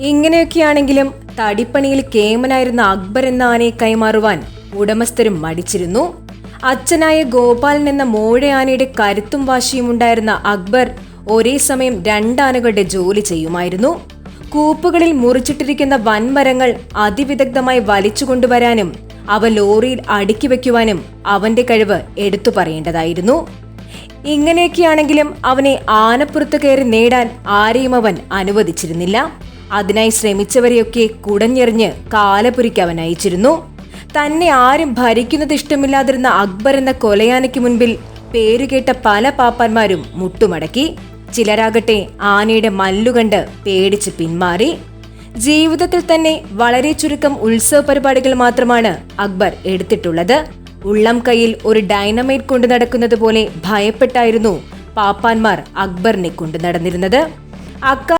ഇങ്ങനെയൊക്കെയാണെങ്കിലും തടിപ്പണിയിൽ കേമനായിരുന്ന അക്ബർ എന്ന ആനയെ കൈമാറുവാൻ ഉടമസ്ഥരും മടിച്ചിരുന്നു. അച്ഛനായ ഗോപാലൻ എന്ന മോഴയാനയുടെ കരുത്തും വാശിയും ഉണ്ടായിരുന്ന അക്ബർ ഒരേ സമയം രണ്ടാനകളുടെ ജോലി ചെയ്യുമായിരുന്നു. കൂപ്പുകളിൽ മുറിച്ചിട്ടിരിക്കുന്ന വൻമരങ്ങൾ അതിവിദഗ്ധമായി വലിച്ചു കൊണ്ടുവരാനും അവ ലോറിയിൽ അടുക്കി വയ്ക്കുവാനും അവന്റെ കഴിവ് എടുത്തു പറയേണ്ടതായിരുന്നു. ഇങ്ങനെയൊക്കെയാണെങ്കിലും അവനെ ആനപ്പുറത്ത് കയറി നേടാൻ ആരെയും അവൻ അനുവദിച്ചിരുന്നില്ല. അതിനായി ശ്രമിച്ചവരെയൊക്കെ കുടഞ്ഞെറിഞ്ഞ് കാലപുരിക്ക് അവൻ അയച്ചിരുന്നു. തന്നെ ആരും ഭരിക്കുന്നത് ഇഷ്ടമില്ലാതിരുന്ന അക്ബർ എന്ന കൊലയാനയ്ക്ക് മുൻപിൽ പേരുകേട്ട പല പാപ്പാന്മാരും മുട്ടുമടക്കി. ചിലരാകട്ടെ ആനയുടെ മല്ലുകണ്ട് പേടിച്ച് പിന്മാറി. ജീവിതത്തിൽ തന്നെ വളരെ ചുരുക്കം ഉത്സവ പരിപാടികൾ മാത്രമാണ് അക്ബർ എടുത്തിട്ടുള്ളത്. ഉള്ളം കയ്യിൽ ഒരു ഡൈനമൈറ്റ് കൊണ്ടു നടക്കുന്നത് പോലെ ഭയപ്പെട്ടായിരുന്നു പാപ്പാന്മാർ അക്ബറിനെ കൊണ്ടു നടന്നിരുന്നത്. അക്ക